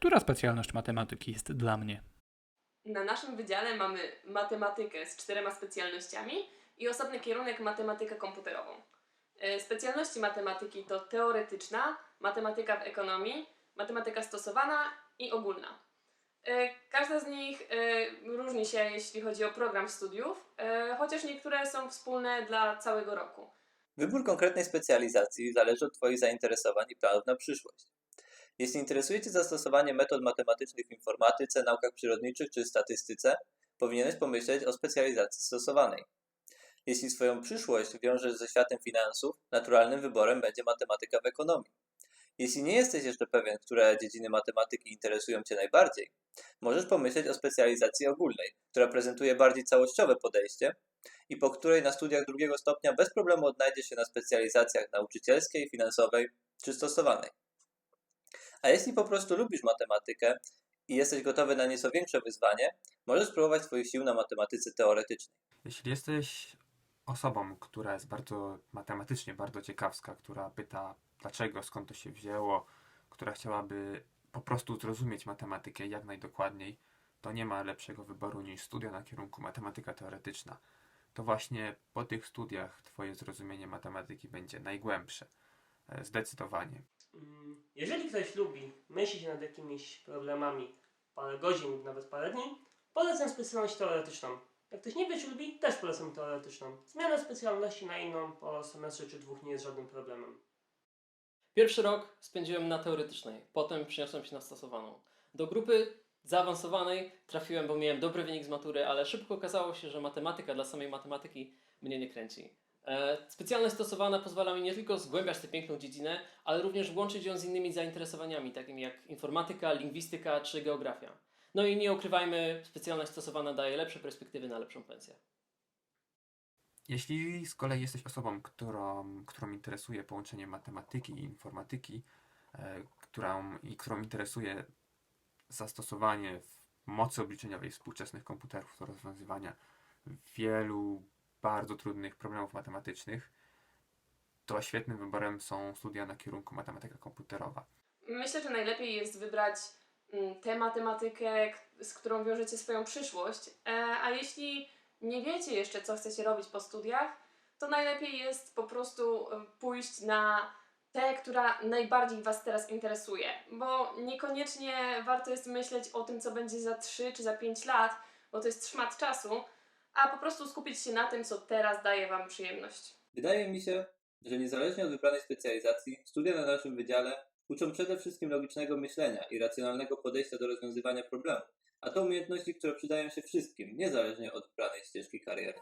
Która specjalność matematyki jest dla mnie? Na naszym wydziale mamy matematykę z czterema specjalnościami i osobny kierunek matematykę komputerową. E, Specjalności matematyki to teoretyczna, matematyka w ekonomii, matematyka stosowana i ogólna. E, Każda z nich e, różni się, jeśli chodzi o program studiów, chociaż niektóre są wspólne dla całego roku. Wybór konkretnej specjalizacji zależy od Twoich zainteresowań i planów na przyszłość. Jeśli interesuje Cię zastosowanie metod matematycznych w informatyce, naukach przyrodniczych czy statystyce, powinieneś pomyśleć o specjalizacji stosowanej. Jeśli swoją przyszłość wiążesz ze światem finansów, naturalnym wyborem będzie matematyka w ekonomii. Jeśli nie jesteś jeszcze pewien, które dziedziny matematyki interesują Cię najbardziej, możesz pomyśleć o specjalizacji ogólnej, która prezentuje bardziej całościowe podejście i po której na studiach drugiego stopnia bez problemu odnajdziesz się na specjalizacjach nauczycielskiej, finansowej czy stosowanej. A jeśli po prostu lubisz matematykę i jesteś gotowy na nieco większe wyzwanie, możesz spróbować swoich sił na matematyce teoretycznej. Jeśli jesteś osobą, która jest bardzo matematycznie bardzo ciekawska, która pyta dlaczego, skąd to się wzięło, która chciałaby po prostu zrozumieć matematykę jak najdokładniej, to nie ma lepszego wyboru niż studia na kierunku matematyka teoretyczna. To właśnie po tych studiach Twoje zrozumienie matematyki będzie najgłębsze. E, Zdecydowanie. Mm, Jeżeli ktoś lubi myśleć nad jakimiś problemami parę godzin, nawet parę dni, polecam specjalność teoretyczną. Jak ktoś nie czy lubi, też polecam teoretyczną. Zmiana specjalności na inną po semestrze czy dwóch nie jest żadnym problemem. Pierwszy rok spędziłem na teoretycznej, potem przeniosłem się na stosowaną. Do grupy zaawansowanej trafiłem, bo miałem dobry wynik z matury, ale szybko okazało się, że matematyka dla samej matematyki mnie nie kręci. E, Specjalność stosowana pozwala mi nie tylko zgłębiać tę piękną dziedzinę, ale również łączyć ją z innymi zainteresowaniami, takimi jak informatyka, lingwistyka czy geografia. No i nie ukrywajmy, specjalność stosowana daje lepsze perspektywy na lepszą pensję. Jeśli z kolei jesteś osobą, którą, którą interesuje połączenie matematyki i informatyki, e, którą, i którą interesuje zastosowanie mocy obliczeniowej współczesnych komputerów do rozwiązywania wielu bardzo trudnych problemów matematycznych, to świetnym wyborem są studia na kierunku matematyka komputerowa. Myślę, że najlepiej jest wybrać mm, tę matematykę, z którą wiążecie swoją przyszłość. E, A jeśli nie wiecie jeszcze, co chcecie robić po studiach, to najlepiej jest po prostu pójść na tę, która najbardziej Was teraz interesuje, bo niekoniecznie warto jest myśleć o tym, co będzie za 3 czy za 5 lat, bo to jest szmat czasu, a po prostu skupić się na tym, co teraz daje Wam przyjemność. Wydaje mi się, że niezależnie od wybranej specjalizacji, studia na naszym wydziale uczą przede wszystkim logicznego myślenia i racjonalnego podejścia do rozwiązywania problemów, a to umiejętności, które przydają się wszystkim, niezależnie od wybranej ścieżki kariery.